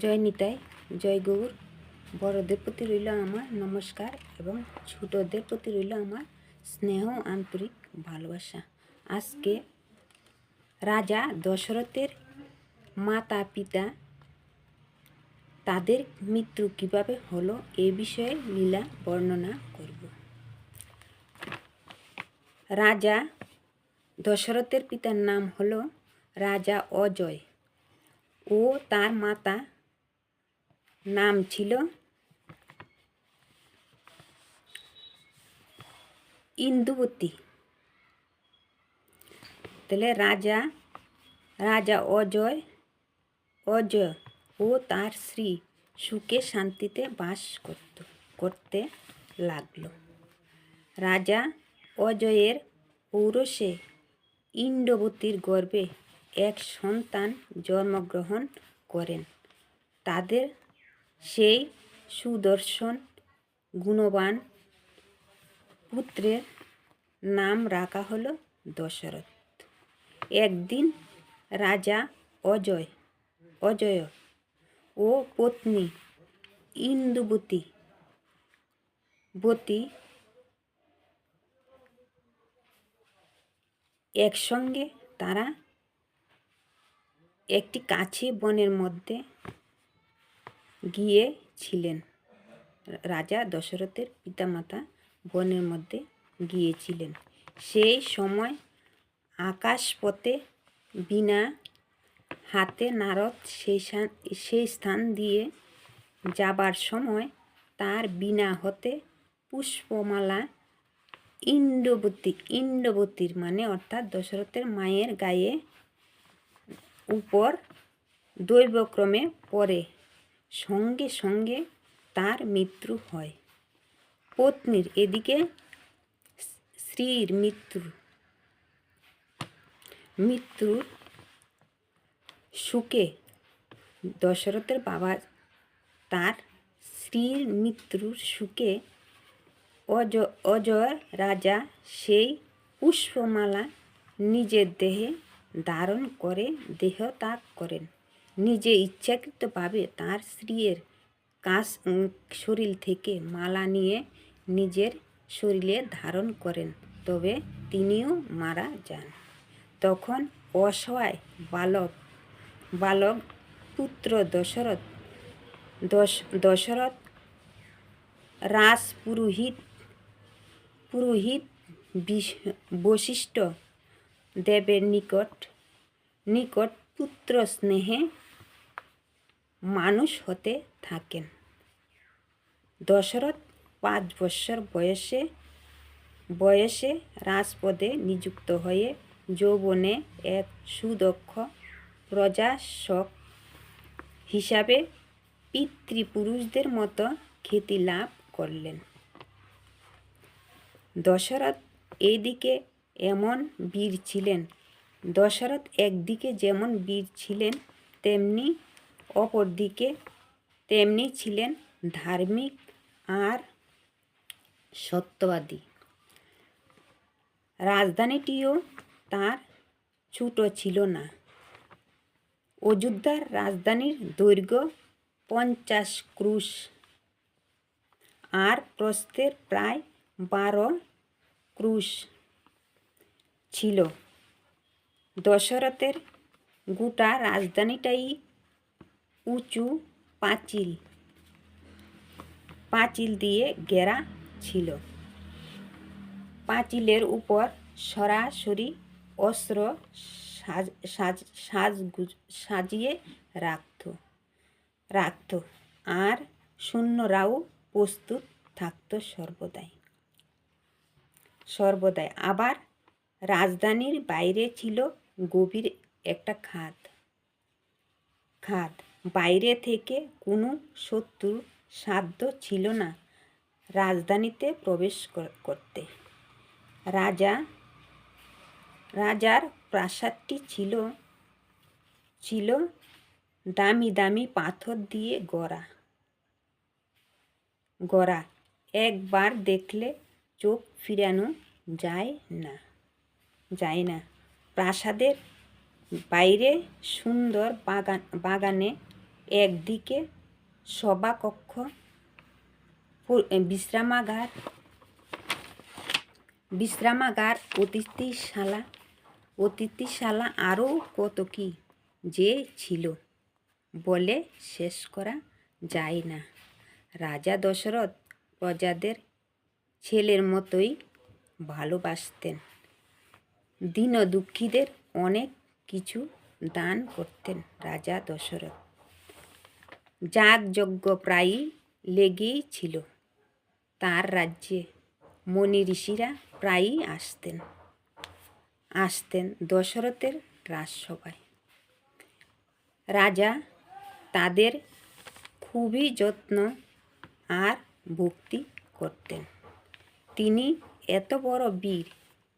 জয় নিতাই, জয় গৌর। বড়দের প্রতি রইল আমার নমস্কার এবং ছোটদের প্রতি রইল আমার স্নেহ, আন্তরিক ভালোবাসা। আজকে রাজা দশরথের মাতা পিতা তাদের মৃত্যু কীভাবে হলো এ বিষয়ে লীলা বর্ণনা করব। রাজা দশরথের পিতার নাম হলো রাজা অজয় ও তার মাতা নাম ছিল ইন্দুবতী। তাহলে রাজা রাজা অজয় অজয় ও তার স্ত্রী সুখে শান্তিতে বাস করত, করতে লাগল। রাজা অজয়ের পৌরসে ইন্দ্রবতীর গর্ভে এক সন্তান জন্মগ্রহণ করেন। তাদের সেই সুদর্শন গুণবান পুত্রের নাম রাখা হলো দশরথ। একদিন রাজা অজয় অজয় ও পত্নী ইন্দুবতী, বতী একসঙ্গে তারা একটি কাছে বনের মধ্যে গিয়েছিলেন। রাজা দশরথের পিতামাতা বনের মধ্যে গিয়েছিলেন। সেই সময় আকাশপথে বিনা হাতে নারদ সেই সেই স্থান দিয়ে যাবার সময় তার বিনা হতে পুষ্পমালা ইন্দ্রবতী, ইন্দ্রবতীর মানে অর্থাৎ দশরথের মায়ের গায়ে উপর দৈবক্রমে পড়ে। সঙ্গে সঙ্গে তার মৃত্যু হয়। পত্নীর এদিকে স্ত্রীর মৃত্যু। মৃত্যুর সুখে দশরথের বাবা তার স্ত্রীর মৃত্যুর সুখে অজ, অজয় রাজা সেই পুষ্পমালা নিজের দেহে ধারণ করে দেহ ত্যাগ করেন। নিজে ইচ্ছাকৃতভাবে তার স্ত্রীর উম, শরীর থেকে মালা নিয়ে নিজের শরীরে ধারণ করেন। তবে তিনিও মারা যান। তখন অসহায় বালক বালক পুত্র দশরথ দশ দশরথ রাজ পুরোহিত পুরোহিত বিশ- বশিষ্ঠ দেবের নিকট নিকট পুত্র স্নেহে মানুষ হতে থাকেন। দশরথ পাঁচ বৎসর বয়সে বয়সে রাজপদে নিযুক্ত হয়ে যৌবনে এক সুদক্ষ প্রজাশক হিসাবে পিতৃপুরুষদের মতো খ্যাতি লাভ করলেন। দশরথ এইদিকে এমন বীর ছিলেন, দশরথ একদিকে যেমন বীর ছিলেন, তেমনি অপরদিকে তেমনি ছিলেন ধার্মিক আর সত্যবাদী। রাজধানীটিও তার ছোট ছিল না। অযোধ্যার রাজধানীর দৈর্ঘ্য পঞ্চাশ ক্রুশ আর প্রস্থের প্রায় বারো ক্রুশ ছিল। দশরথের গোটা রাজধানীটাই উঁচু পাঁচিল। পাঁচিল দিয়ে ঘেরা ছিল। পাঁচিলের উপর সরাসরি অস্ত্র সাজ সাজ সাজিয়ে রাখত রাখত। আর সৈন্যরাও প্রস্তুত থাকত সর্বদাই। সর্বদাই। আবার রাজধানীর বাইরে ছিল গভীর একটা খাদ খাদ। বাইরে থেকে কোনো শত্রুর সাধ্য ছিল না রাজধানীতে প্রবেশ কর- করতে। রাজা, রাজার প্রাসাদটি ছিল ছিল দামি দামি পাথর দিয়ে গড়া। গড়া। একবার দেখলে চোখ ফিরানো যায় না যায় না। প্রাসাদের বাইরে সুন্দর বাগান, বাগানে একদিকে সভাকক্ষ বিশ্রামাগার বিশ্রামাগার, অতিথিশালা অতিথিশালা আরও কত কি যে ছিল বলে শেষ করা যায় না। রাজা দশরথ প্রজাদের ছেলের মতোই ভালোবাসতেন। দীন দুঃখীদের অনেক কিছু দান করতেন রাজা দশরথ। যাগযজ্ঞ প্রায়ই লেগেই ছিল তার রাজ্যে মনি ঋষিরা প্রায়ই আসতেন আসতেন দশরথের রাজসভায়। রাজা তাদের খুবই যত্ন আর ভক্তি করতেন। তিনি এত বড় বীর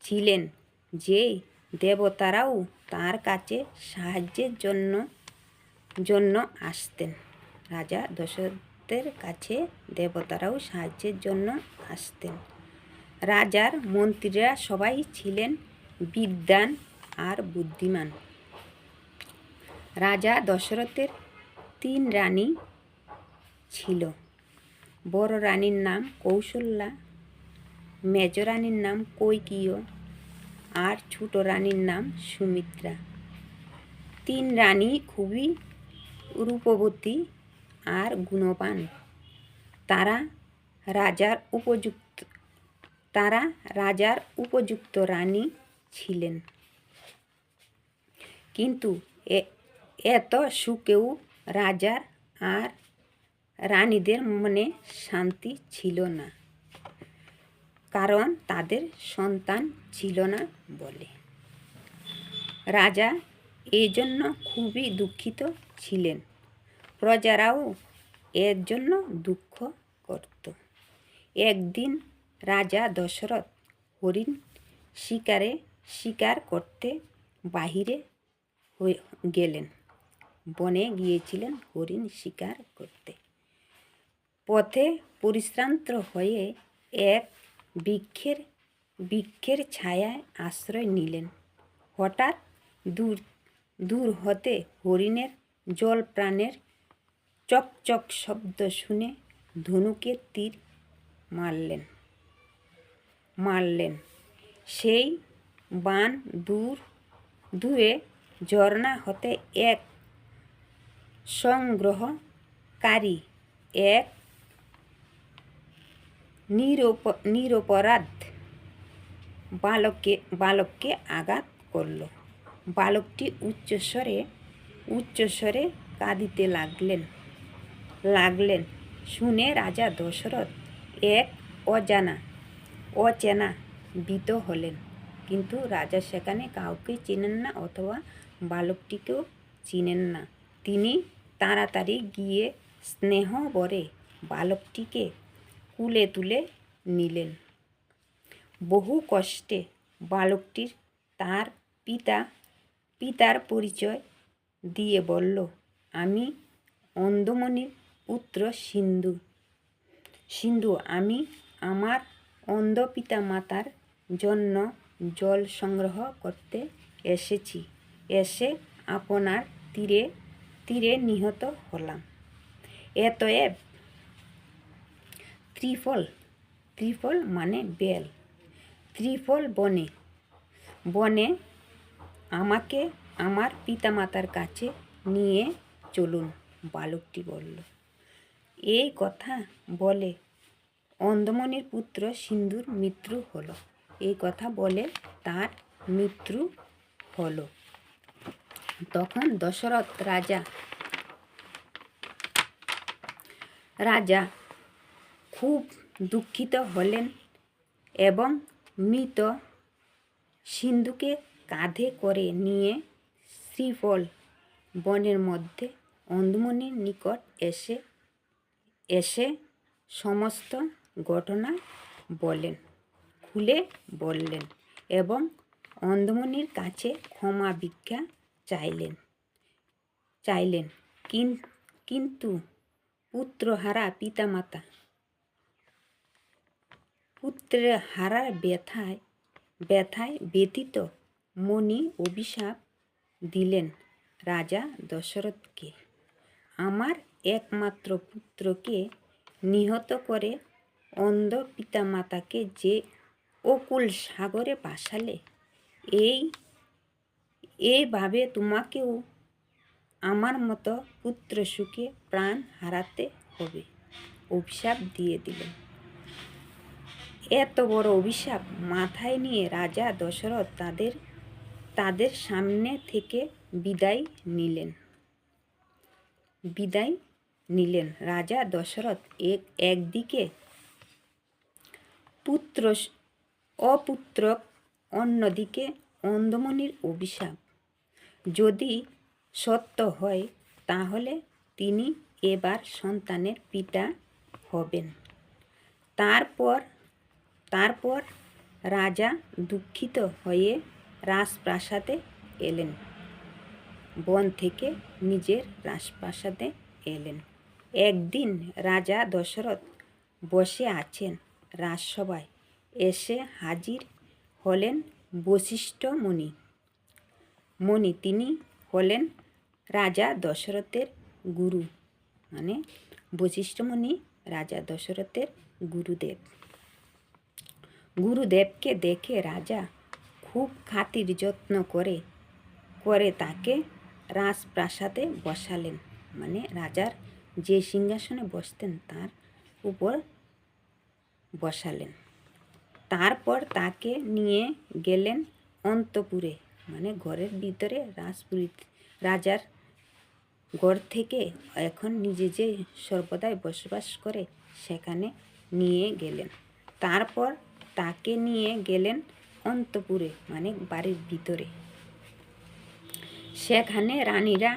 ছিলেন যে দেবতারাও তার কাছে সাহায্যের জন্য জন্য আসতেন। রাজা দশরথের কাছে দেবতারাও সাহায্যের জন্য আসতেন। রাজার মন্ত্রীরা সবাই ছিলেন বিদ্বান আর বুদ্ধিমান। রাজা দশরথের তিন রানী ছিল। বড় রানীর নাম কৌশল্যা মেজ রানীর নাম কৈকিয় আর ছোট রানীর নাম সুমিত্রা। তিন রানী খুবই রূপবতী আর গুণবান। তারা রাজার উপযুক্ত, তারা রাজার উপযুক্ত রানী ছিলেন। কিন্তু এত সুখেও রাজার আর রানীদের মনে শান্তি ছিল না, কারণ তাদের সন্তান ছিল না বলে। রাজা এই জন্য খুবই দুঃখিত ছিলেন। প্রজারাও এর জন্য দুঃখ করত। একদিন রাজা দশরথ হরিণ শিকারে শিকার করতে বাহিরে গেলেন। বনে গিয়েছিলেন হরিণ শিকার করতে। পথে পরিশ্রান্ত হয়ে এক বৃক্ষের বৃক্ষের ছায়ায় আশ্রয় নিলেন। হঠাৎ দূর দূর হতে হরিণের জল প্রাণের চকচক শব্দ শুনে ধনুকে তীর মারলেন। মারলেন। সেই বান দূর দূরে ঝর্ণা হতে এক সংগ্রহকারী, এক নিরপ, নিরপরাধ বালককে বালককে আঘাত করল। বালকটি উচ্চস্বরে উচ্চস্বরে কাঁদিতে লাগলেন। লাগলেন। শুনে রাজা দশরথ এক অজানা, অচেনা ভীত হলেন। কিন্তু রাজা সেখানে কাউকে চিনেন না অথবা বালকটিকেও চিনেন না। তিনি তাড়াতাড়ি গিয়ে স্নেহ ভরে বালকটিকে কুলে তুলে নিলেন। বহু কষ্টে বালকটির তার পিতা, পিতার পরিচয় দিয়ে বলল, আমি অন্ধমণির পুত্র সিন্ধু। সিন্ধু, আমি আমার অন্ধ পিতা মাতার জন্য জল সংগ্রহ করতে এসেছি। এসে আপনার তীরে তীরে নিহত হলাম। এত এতএব ত্রিফল ত্রিফল মানে বেল। ত্রিফল বনে বনে আমাকে আমার পিতামাতার কাছে নিয়ে চলুন, বালকটি বলল। এই কথা বলে। অন্ধমণির পুত্র সিন্ধুর মৃত্যু হলো। এই কথা বলে তার মৃত্যু হলো। তখন দশরথ রাজা রাজা খুব দুঃখিত হলেন এবং মৃত সিন্ধুকে কাঁধে করে নিয়ে শ্রীফল বনের মধ্যে অন্ধমণির নিকট এসে এসে সমস্ত ঘটনা বলেন, খুলে বললেন এবং অন্ধমণির কাছে ক্ষমা ভিক্ষা চাইলেন। চাইলেন, কিন- কিন্তু পুত্রহারা পিতামাতা পুত্রের হারার ব্যথায় ব্যথায় ব্যতীত মণি অভিশাপ দিলেন রাজা দশরথকে। আমার একমাত্র পুত্রকে নিহত করে অন্ধ পিতামাতাকে যে অকুল সাগরে ভাসালে এই এইভাবে তোমাকেও আমার মতো পুত্র সুখে প্রাণ হারাতে হবে, অভিশাপ দিয়ে দিলেন এত বড় অভিশাপ মাথায় নিয়ে রাজা দশরথ তাদের তাদের সামনে থেকে বিদায় নিলেন। বিদায় নিলেন। রাজা দশরথ এক একদিকে পুত্র অপুত্র অন্যদিকে অন্ধমণির অভিশাপ। যদি সত্য হয়, তাহলে তিনি এবার সন্তানের পিতা হবেন। তারপর তারপর রাজা দুঃখিত হয়ে রাজপ্রাসাদে এলেন। বন থেকে নিজের রাজপ্রাসাদে এলেন। একদিন রাজা দশরথ বসে আছেন রাজসভায়। এসে হাজির হলেন বশিষ্ঠ মণি। মুনি তিনি হলেন রাজা দশরথের গুরু। মানে বশিষ্ঠ মুনি রাজা দশরথের গুরুদেব। গুরুদেবকে দেখে রাজা খুব খাতির যত্ন করে করে তাকে রাজপ্রাসাদে বসালেন। মানে রাজার যে সিংহাসনে বসতেন তার উপর বসালেন। তারপর তাকে নিয়ে গেলেন অন্তপুরে মানে ঘরের ভিতরে রাজপুরী, রাজার ঘর থেকে এখন নিজে যে সর্বদাই বসবাস করে সেখানে নিয়ে গেলেন। তারপর তাকে নিয়ে গেলেন অন্তপুরে মানে বাড়ির ভিতরে। সেখানে রানীরা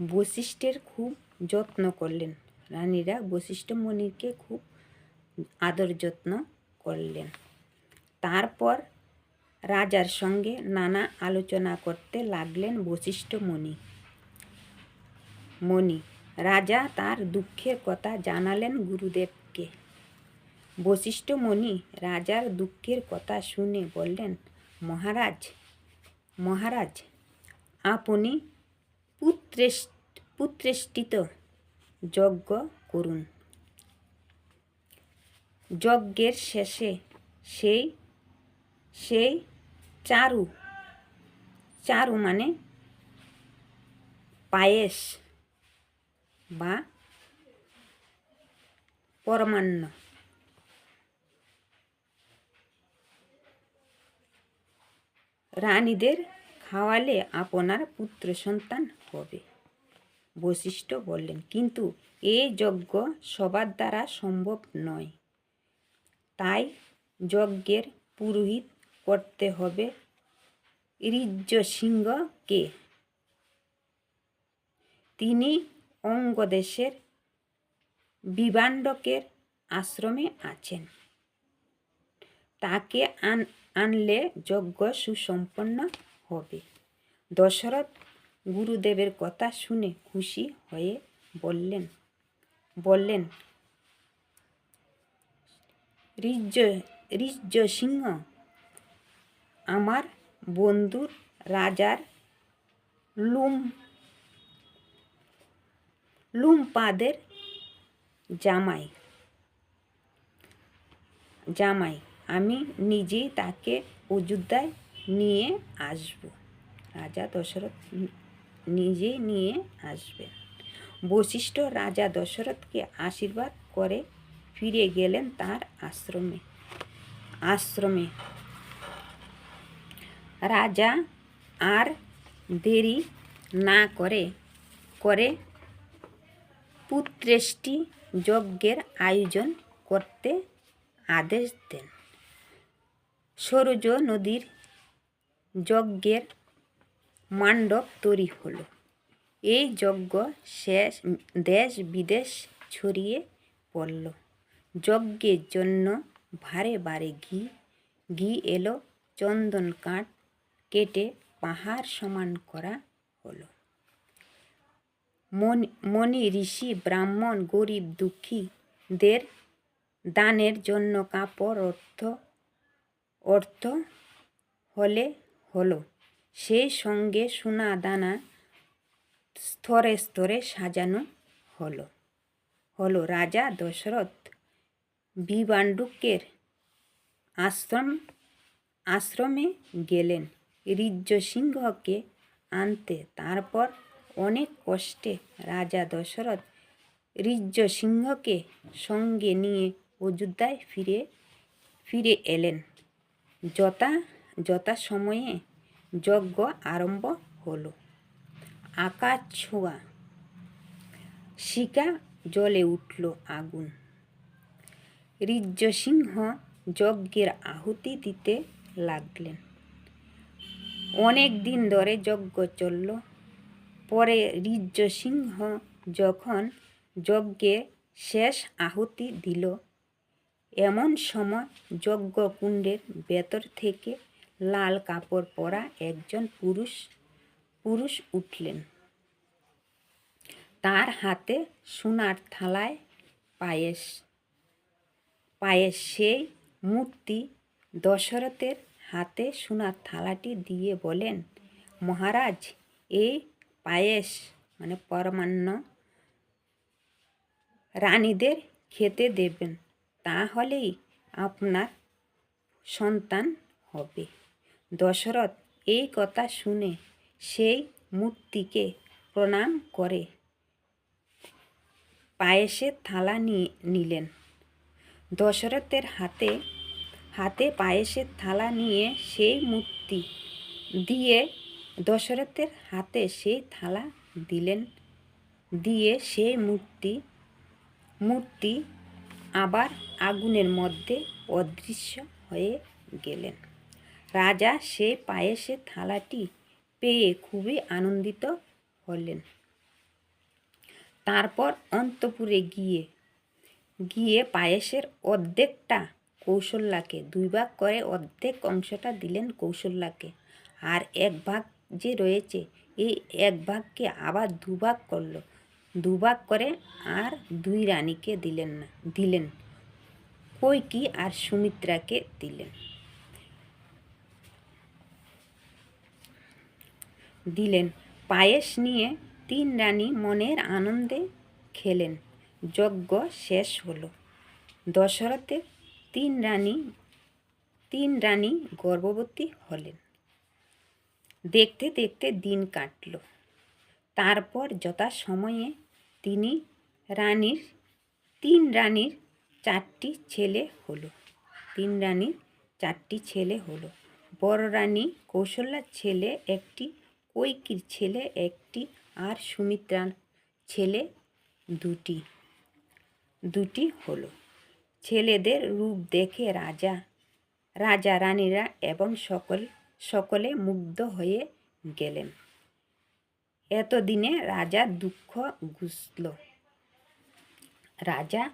বশিষ্ঠের খুব যত্ন করলেন। রানীরা বশিষ্ঠ মণিকে খুব আদর যত্ন করলেন। তারপর রাজার সঙ্গে নানা আলোচনা করতে লাগলেন বশিষ্ঠ মণি মণি রাজা তার দুঃখের কথা জানালেন গুরুদেবকে। বশিষ্ঠ মণি রাজার দুঃখের কথা শুনে বললেন, মহারাজ মহারাজ, আপনি পুত্রেষ পুত্রেষ্টিত যজ্ঞ করুন। যজ্ঞের শেষে সেই সেই চারু চারু মানে পায়েস বা পরমান্ন। রানীদের খাওয়ালে আপনার পুত্র সন্তান হবে। বশিষ্ঠ বললেন। কিন্তু এ যজ্ঞ সবার দ্বারা সম্ভব নয়। তাই যজ্ঞের পুরোহিত করতে হবে ঋজ্য সিংহকে তিনি অঙ্গদেশের বিভাণ্ডকের আশ্রমে আছেন। তাকে আন, আনলে যজ্ঞ সুসম্পন্ন হবে। দশরথ গুরুদেবের কথা শুনে খুশি হয়ে বললেন বললেন রিজ্জ সিংহ, আমার বন্ধুর রাজার লুম, লুমপাদের জামাই জামাই, আমি নিজেই তাকে অযোধ্যায় নিয়ে আসব। রাজা দশরথ নিজেই নিয়ে আসবেন বশিষ্ঠ রাজা দশরথকে আশীর্বাদ করে ফিরে গেলেন তার আশ্রমে। আশ্রমে। রাজা আর দেরি না করে করে পুত্রেষ্টি যজ্ঞের আয়োজন করতে আদেশ দেন। সরজ নদীর যজ্ঞের মণ্ডপ তৈরি হলো। এই যজ্ঞ শেষ, দেশ বিদেশ ছড়িয়ে পড়ল। যজ্ঞের জন্য ভারে বারে ঘি ঘি এলো, চন্দন কাঠ কেটে পাহাড় সমান করা হলো। মণি মণি ঋষি ব্রাহ্মণ গরিব দুঃখীদের দানের জন্য কাপড় অর্থ অর্থ হলে হলো। সেই সঙ্গে সোনা দানা স্তরে স্তরে সাজানো হলো। হলো রাজা দশরথ বিবাণ্ডুকের আশ্রম, আশ্রমে গেলেন। ঋজ্য সিংহকে আনতে। তারপর অনেক কষ্টে রাজা দশরথ ঋজ্য সিংহকে সঙ্গে নিয়ে অযোধ্যায় ফিরে ফিরে এলেন। যথা যথা সময়ে যজ্ঞ আরম্ভ হলো। আকাশ ছোঁয়া। শিকা জলে উঠল আগুন। ঋজ্য সিংহ যজ্ঞের আহুতি দিতে লাগলেন। অনেক দিন ধরে যজ্ঞ চলল। পরে ঋজ্য সিংহ যখন যজ্ঞে শেষ আহুতি দিল, এমন সময় যজ্ঞকুণ্ডের ভেতর থেকে লাল কাপড় পরা একজন পুরুষ পুরুষ উঠলেন। তার হাতে সোনার থালায় পায়েস পায়েস সেই মূর্তি দশরথের হাতে সোনার থালাটি দিয়ে বলেন, মহারাজ, এই পায়েস মানে পরমান্ন রানীদের খেতে দেবেন। তাহলেই আপনার সন্তান হবে। দশরথ এই কথা শুনে সেই মূর্তিকে প্রণাম করে। পায়েসের থালা নিয়ে নিলেন। দশরথের হাতে হাতে পায়েসের থালা নিয়ে সেই মূর্তি দিয়ে দশরথের হাতে সেই থালা দিলেন। দিয়ে সেই মূর্তি মূর্তি আবার আগুনের মধ্যে অদৃশ্য হয়ে গেলেন। রাজা সে পায়েসের থালাটি পেয়ে খুবই আনন্দিত হলেন। তারপর অন্তপুরে গিয়ে গিয়ে পায়েসের অর্ধেকটা কৌশল্যাকে, দুই ভাগ করে অর্ধেক অংশটা দিলেন কৌশল্যাকে। আর এক ভাগ যে রয়েছে, এই এক ভাগকে আবার দুভাগ করল। দুভাগ করে আর দুই রানীকে দিলেন না, দিলেন। কৈকি আর সুমিত্রাকে দিলেন? দিলেন। পায়েস নিয়ে তিন রানী মনের আনন্দে খেলেন। যজ্ঞ শেষ হলো। দশরথের তিন রানী তিন রানী গর্ভবতী হলেন। দেখতে দেখতে দিন কাটল। তারপর যথা সময়ে তিনি রানীর, তিন রানীর চারটি ছেলে হলো। তিন রানীর চারটি ছেলে হলো। বড় রানী কৌশল্যার ছেলে একটি কৈকির ছেলে একটি আর সুমিত্রার ছেলে দুটি। দুটি হলো। ছেলেদের রূপ দেখে রাজা রাজা রানীরা এবং সকল, সকলে মুগ্ধ হয়ে গেলেন। এতদিনে রাজা দুঃখ ঘুষল রাজা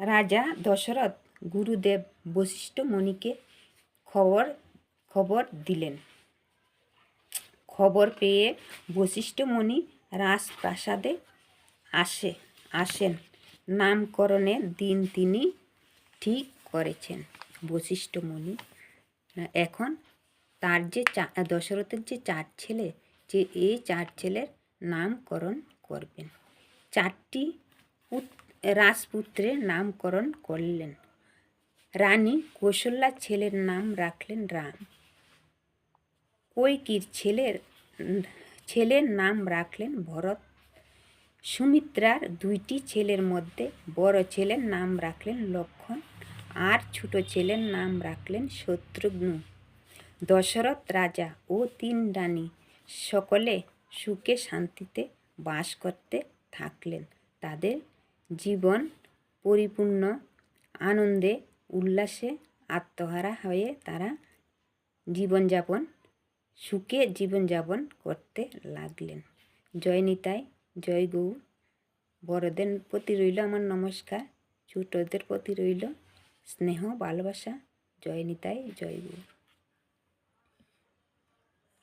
রাজা দশরথ গুরুদেব বশিষ্ঠ মণিকে খবর খবর দিলেন। খবর পেয়ে বশিষ্ঠমণি রাজপ্রাসাদে আসে, আসেন। নামকরণের দিন তিনি ঠিক করেছেন। বশিষ্ঠমণি এখন তার যে চা, দশরথের যে চার ছেলে, যে এই চার ছেলের নামকরণ করবেন। চারটি রাজপুত্রের নামকরণ করলেন। রানী কৌশল্যার ছেলের নাম রাখলেন রাম। কৈকির ছেলের ছেলের নাম রাখলেন ভরত। সুমিত্রার দুইটি ছেলের মধ্যে বড় ছেলের নাম রাখলেন লক্ষণ আর ছোট ছেলের নাম রাখলেন শত্রুঘ্ন। দশরথ রাজা ও তিন রানী সকলে সুখে শান্তিতে বাস করতে থাকলেন। তাদের জীবন পরিপূর্ণ আনন্দে, উল্লাসে আত্মহারা হয়ে তারা জীবনযাপন সুখে জীবনযাপন করতে লাগলেন। জয় নিতাই জয় গৌ বড়দের প্রতি রইল আমার নমস্কার, ছোটদের প্রতি রইল স্নেহ, ভালোবাসা জয় নিতাই জয় গৌ